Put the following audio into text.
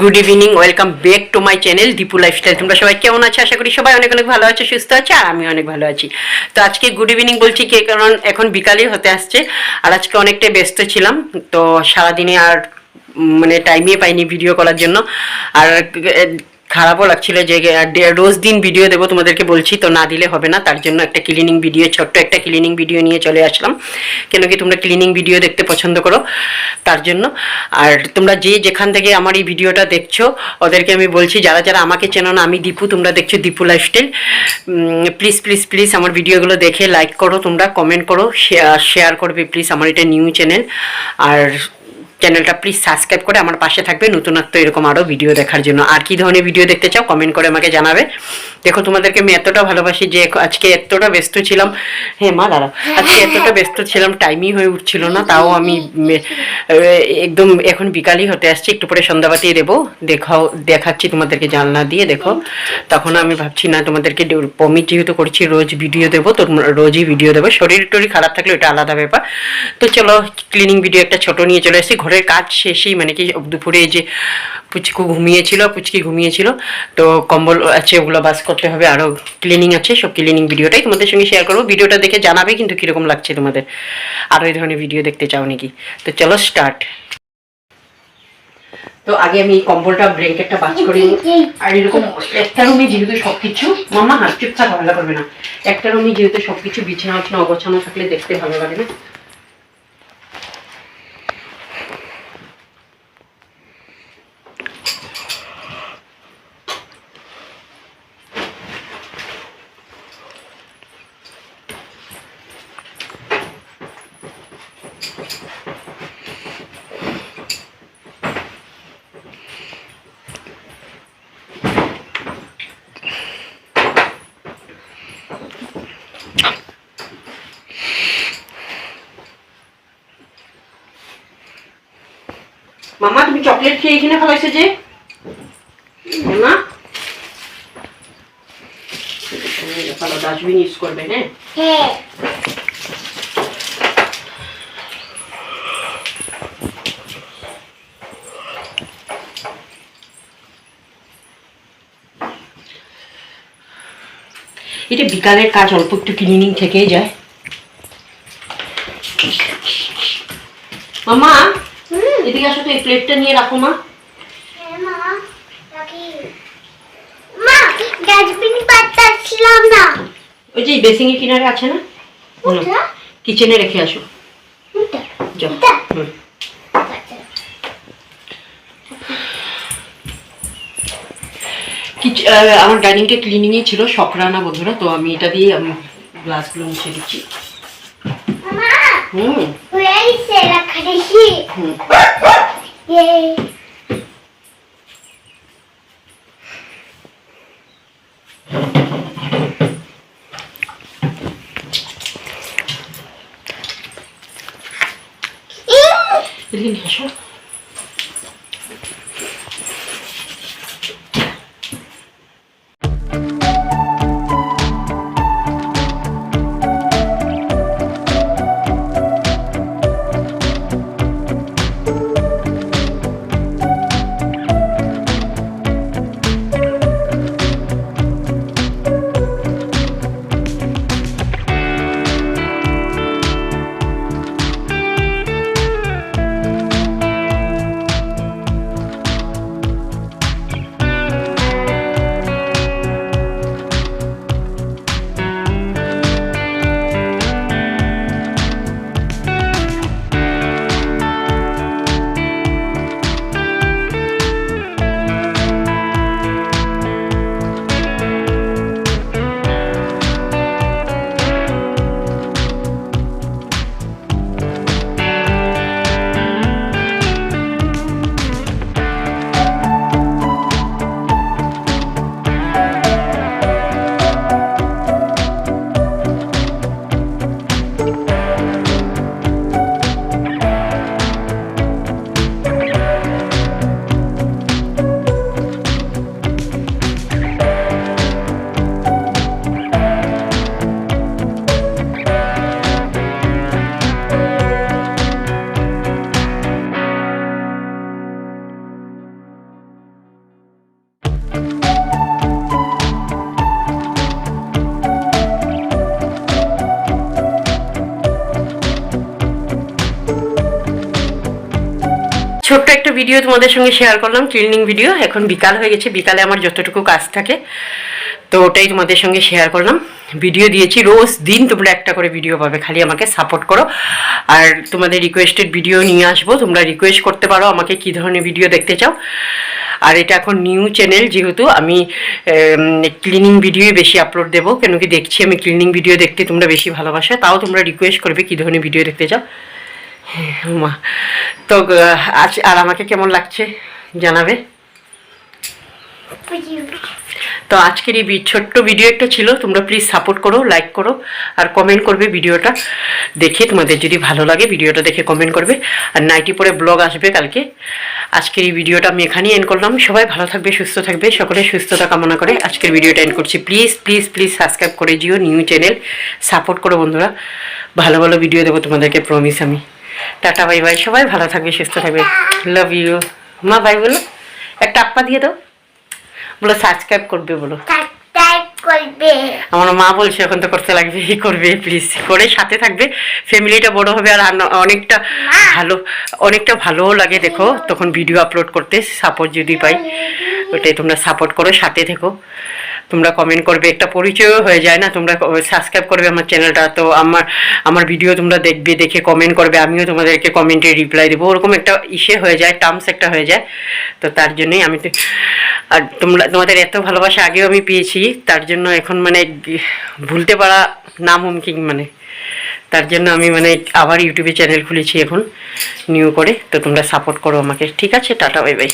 Good evening welcome back to my channel Dipu lifestyle তোমরা সবাই কেমন আছো? আশা করি সবাই অনেক অনেক ভালো আছে, সুস্থ আছে, আর আমি অনেক ভালো আছি। তো আজকে গুড ইভিনিং বলছি কে, কারণ এখন বিকালেই হতে আসছে, আর আজকে অনেকটাই ব্যস্ত ছিলাম, তো সারাদিনে আর মানে টাইমই পাইনি ভিডিও করার জন্য। আর খারাপও লাগছিল যে রোজ দিন ভিডিও দেবো তোমাদেরকে বলছি, তো না দিলে হবে না। তার জন্য একটা ক্লিনিং ভিডিও ছোট্ট একটা ক্লিনিং ভিডিও নিয়ে চলে আসলাম। কেন কি তোমরা ক্লিনিং ভিডিও দেখতে পছন্দ করো, তার জন্য। আর তোমরা যে যেখান থেকে আমার এই ভিডিওটা দেখছ, ওদেরকে আমি বলছি, যারা যারা আমাকে চেনো না, আমি দীপু, তোমরা দেখছ Dipu lifestyle please please please আমার ভিডিওগুলো দেখে লাইক করো, তোমরা কমেন্ট করো শেয়ার করবে প্লিজ আমার এটা নিউ চ্যানেল আর চ্যানেলটা প্লিজ সাবস্ক্রাইব করে আমার পাশে থাকবে। নতুনত্ব এরকম আরও ভিডিও দেখার জন্য। আর কি ধরনের ভিডিও দেখতে চাও কমেন্ট করে আমাকে জানাবে। দেখো, তোমাদেরকে আমি এতটা ভালোবাসি যে আজকে এতটা ব্যস্ত ছিলাম। হ্যাঁ মা দাঁড়া আজকে এতটা ব্যস্ত ছিলাম টাইমই হয়ে উঠছিল না, তাও আমি একদম এখন বিকালই হতে আসছি, একটু পরে সন্ধ্যাবাতি দেবো। দেখাও দেখাচ্ছি তোমাদেরকে জানলা দিয়ে, দেখো। তখন আমি ভাবছি, না, তোমাদেরকে পমিট যেহেতু করছি, রোজ ভিডিও দেবো, তো রোজই ভিডিও দেবো। শরীর টরীর খারাপ থাকলে ওটা আলাদা ব্যাপার। তো চলো ক্লিনিং ভিডিও একটা ছোট নিয়ে চলে এসেছি ঘরের কাজ শেষেই মানে কি দুপুরে যে পুচকু ঘুমিয়েছিল পুচকি ঘুমিয়েছিল তো কম্বল আছে ওগুলো বাস করতে হবে আরও ক্লিনিং আছে সব ক্লিনিং ভিডিওটাই তোমাদের সঙ্গে শেয়ার করব। ভিডিওটা দেখে জানাবে কিন্তু কীরকম লাগছে তোমাদের। আরও এই ধরনের ভিডিও দেখতে চাও নাকি? তো চলো স্টার্ট তো আগে আমি কম্বলটা ব্ল্যাঙ্কেটটা বাজ করে। আর এরকম একটা রুমে যেহেতু সব কিছু মামা হাত চুপচাপ ভালো করবে না। একটা রুমে যেহেতু সব কিছু বিছানা উছনা অগোছানো থাকলে দেখতে ভালো লাগে না। মামা তুমি চকলেট খেয়ে এখানে ফেলাইছো যে। ভালো ডাস্টবিন ইউজ করবে হ্যাঁ? হ্যাঁ। এটা বিকালের কাজ অল্প একটু ক্লিনিং থেকেই যায়। মামা এদিকে আসো তো এই প্লেটটা নিয়ে রাখো মা। হ্যাঁ ওই যে বেসিং এর কিনারে আছে না? কিচেনে রেখে আসো। আহ, আমার ডাইনিংটা ক্লিনিংয়ে ছিল শকরানা বন্ধুরা তো আমি এটা দিয়ে আমি গ্লাসগুলো মুছে দিচ্ছি। Mm. are Sarah Kadashi? Mm. ছোট্ট একটা ভিডিও তোমাদের সঙ্গে শেয়ার করলাম ক্লিনিং ভিডিও এখন বিকাল হয়ে গেছে, বিকালে আমার যতটুকু কাজ থাকে, তো ওটাই তোমাদের সঙ্গে শেয়ার করলাম। ভিডিও দিয়েছি, রোজ দিন তোমরা একটা করে ভিডিও পাবে, খালি আমাকে সাপোর্ট করো। আর তোমাদের রিকোয়েস্টেড ভিডিও নিয়ে আসব, তোমরা রিকোয়েস্ট করতে পারো আমাকে কী ধরনের ভিডিও দেখতে চাও। আর এটা এখন নিউ চ্যানেল যেহেতু আমি ক্লিনিং ভিডিও বেশি আপলোড দেবো, কেন কি দেখছি আমি ক্লিনিং ভিডিও দেখতে তোমরা বেশি ভালোবাসো, তাও তোমরা রিকোয়েস্ট করবে কী ধরনের ভিডিও দেখতে চাও। মা তো আজ আর আমাকে কেমন লাগছে জানাবে? তো আজকের এই ছোট্ট ভিডিও একটা ছিল, তোমরা প্লিজ সাপোর্ট করো লাইক করো, আর কমেন্ট করবে ভিডিওটা দেখে তোমাদের যদি ভালো লাগে ভিডিওটা দেখে কমেন্ট করবে। আর নাইটি পরে ব্লগ আসবে কালকে। আজকের এই ভিডিওটা আমি এখানেই এন্ড করলাম। সবাই ভালো থাকবে, সুস্থ থাকবে সকলের সুস্থতা কামনা করে আজকের ভিডিওটা এন্ড করছি। প্লিজ প্লিজ প্লিজ সাবস্ক্রাইব করে দিও নিউ চ্যানেল সাপোর্ট করো বন্ধুরা। ভালো ভালো ভিডিও দেবো তোমাদেরকে প্রমিস আমি। টাটা বাই বাই সবাই ভালো থাকবে সুস্থ থাকবে। লাভ ইউ মা বাই বলো। একটা আপ্পা দিয়ে দাও। বলো সাবস্ক্রাইব করবে বলো। আমার মা বলছে এখন তো করতে লাগবে এই করবে প্লিজ করে সাথে থাকবে। ফ্যামিলিটা বড় হবে আর অনেকটা ভালো অনেকটা ভালোও লাগে দেখো। তখন ভিডিও আপলোড করতে সাপোর্ট যদি পাই ওটাই তোমরা সাপোর্ট করো সাথে থেকো। তোমরা কমেন্ট করবে, একটা পরিচয়ও হয়ে যায় না, তোমরা সাবস্ক্রাইব করবে আমার চ্যানেলটা তো আমার আমার ভিডিও তোমরা দেখবে, দেখে কমেন্ট করবে, আমিও তোমাদেরকে কমেন্টে রিপ্লাই দেবো। ওরকম একটা ইসে হয়ে যায় টার্মস একটা হয়ে যায়, তো তার জন্যই আমি আর তোমরা, তোমাদের এত ভালোবাসা আগেও আমি পেয়েছি, তার জন্য এখন মানে ভুলতে পারা নামুমকিন মানে। তার জন্য আমি মানে আবার ইউটিউবে চ্যানেল খুলেছি এখন নিউ করে, তো তোমরা সাপোর্ট করো আমাকে। ঠিক আছে, টাটা বাই বাই